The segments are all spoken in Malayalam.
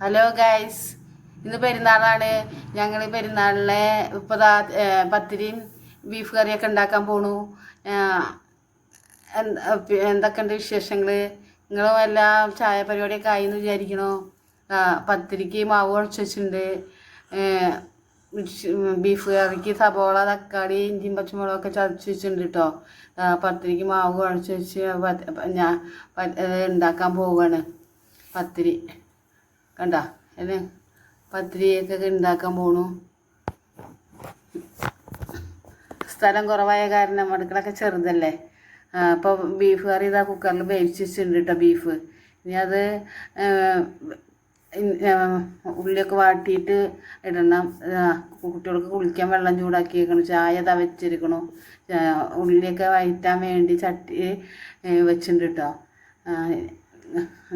ഹലോ ഗൈസ് ഇന്ന് പെരുന്നാളാണ്. ഞങ്ങൾ പെരുന്നാളിനെ ഇപ്പോൾ ദാ പത്തിരിയും ബീഫ് കറിയൊക്കെ ഉണ്ടാക്കാൻ പോണു. എന്തൊക്കെയുണ്ട് വിശേഷങ്ങൾ നിങ്ങളും എല്ലാം ചായ പരിപാടിയൊക്കെ ആയി എന്ന് വിചാരിക്കണോ പത്തിരിക്ക് മാവ് കുഴച്ച് വെച്ചിട്ടുണ്ട്. ബീഫ് കറിക്ക് സബോള തക്കാളി ഇഞ്ചിയും പച്ചമുളകൊക്കെ ചതച്ച് വെച്ചിട്ടുണ്ട് കേട്ടോ പത്തിരിക്ക് മാവ് കുഴച്ച് വെച്ച് ഞാൻ ഉണ്ടാക്കാൻ പോവുകയാണ് പത്തിരി. കണ്ട? അല്ലേ? പത്തിരിയൊക്കെ ഉണ്ടാക്കാൻ പോണു. സ്ഥലം കുറവായ കാരണം അടുക്കളൊക്കെ ചെറുതല്ലേ. അപ്പോൾ ബീഫ് കറി ഇതാ കുക്കറിൽ വേവിച്ച് വെച്ചിട്ടുണ്ട് കേട്ടോ ബീഫ് ഇനി അത് ഉള്ളിയൊക്കെ വാട്ടിയിട്ട് ഇടണം. കുട്ടികൾക്ക് കുളിക്കാൻ വെള്ളം ചൂടാക്കി വെക്കണം ചായ ഇതാ വെച്ചിരിക്കണു. ഉള്ളിയൊക്കെ വഴറ്റാൻ വേണ്ടി ചട്ടി വെച്ചിട്ടുണ്ട് കേട്ടോ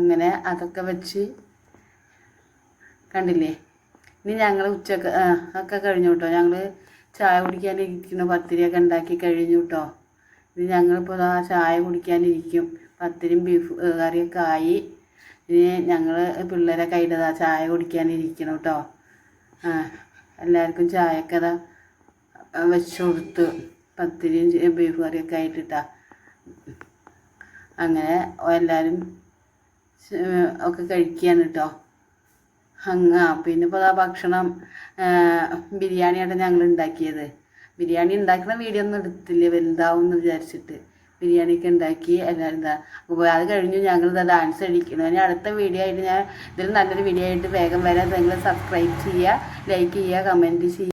അങ്ങനെ അതൊക്കെ വെച്ച് കണ്ടില്ലേ? ഇനി ഞങ്ങൾ ഉച്ചയ്ക്ക് ഒക്കെ കഴിഞ്ഞു കേട്ടോ ഞങ്ങൾ ചായ കുടിക്കാനിരിക്കുന്നു. പത്തിരിയൊക്കെ ഉണ്ടാക്കി കഴിഞ്ഞു കേട്ടോ ഇനി ഞങ്ങളിപ്പോൾ ആ ചായ കുടിക്കാനിരിക്കും. പത്തിരിയും ബീഫ് കറിയൊക്കെ ആയി. ഇനി ഞങ്ങൾ പിള്ളേരെ കയ്യിലതാ ചായ കുടിക്കാനിരിക്കണം കേട്ടോ ആ എല്ലാവർക്കും ചായയൊക്കെ അതാ വെച്ച് കൊടുത്ത് പത്തിരിയും ബീഫ് കറിയൊക്കെ ആയിട്ടിട്ടാ അങ്ങനെ എല്ലാവരും ഒക്കെ കഴിക്കുകയാണ് കേട്ടോ അങ്ങ പിന്നെ ഇപ്പോൾ ആ ഭക്ഷണം ബിരിയാണിയാണ് ഞങ്ങൾ ഉണ്ടാക്കിയത് ബിരിയാണി ഉണ്ടാക്കുന്ന വീഡിയോ ഒന്നും എടുത്തില്ല വലുതാവും എന്ന് വിചാരിച്ചിട്ട്. ബിരിയാണിയൊക്കെ ഉണ്ടാക്കി എല്ലാവരും എന്താ അത് കഴിഞ്ഞു ഞങ്ങൾ ഇതാ ഡാൻസ് കഴിക്കുന്നു ഇനി അടുത്ത വീഡിയോ ആയിട്ട് ഞാൻ ഇതിൽ നല്ലൊരു വീഡിയോ ആയിട്ട് വേഗം വരാം. നിങ്ങൾ സബ്സ്ക്രൈബ് ചെയ്യുക ലൈക്ക് ചെയ്യുക കമന്റ് ചെയ്യുക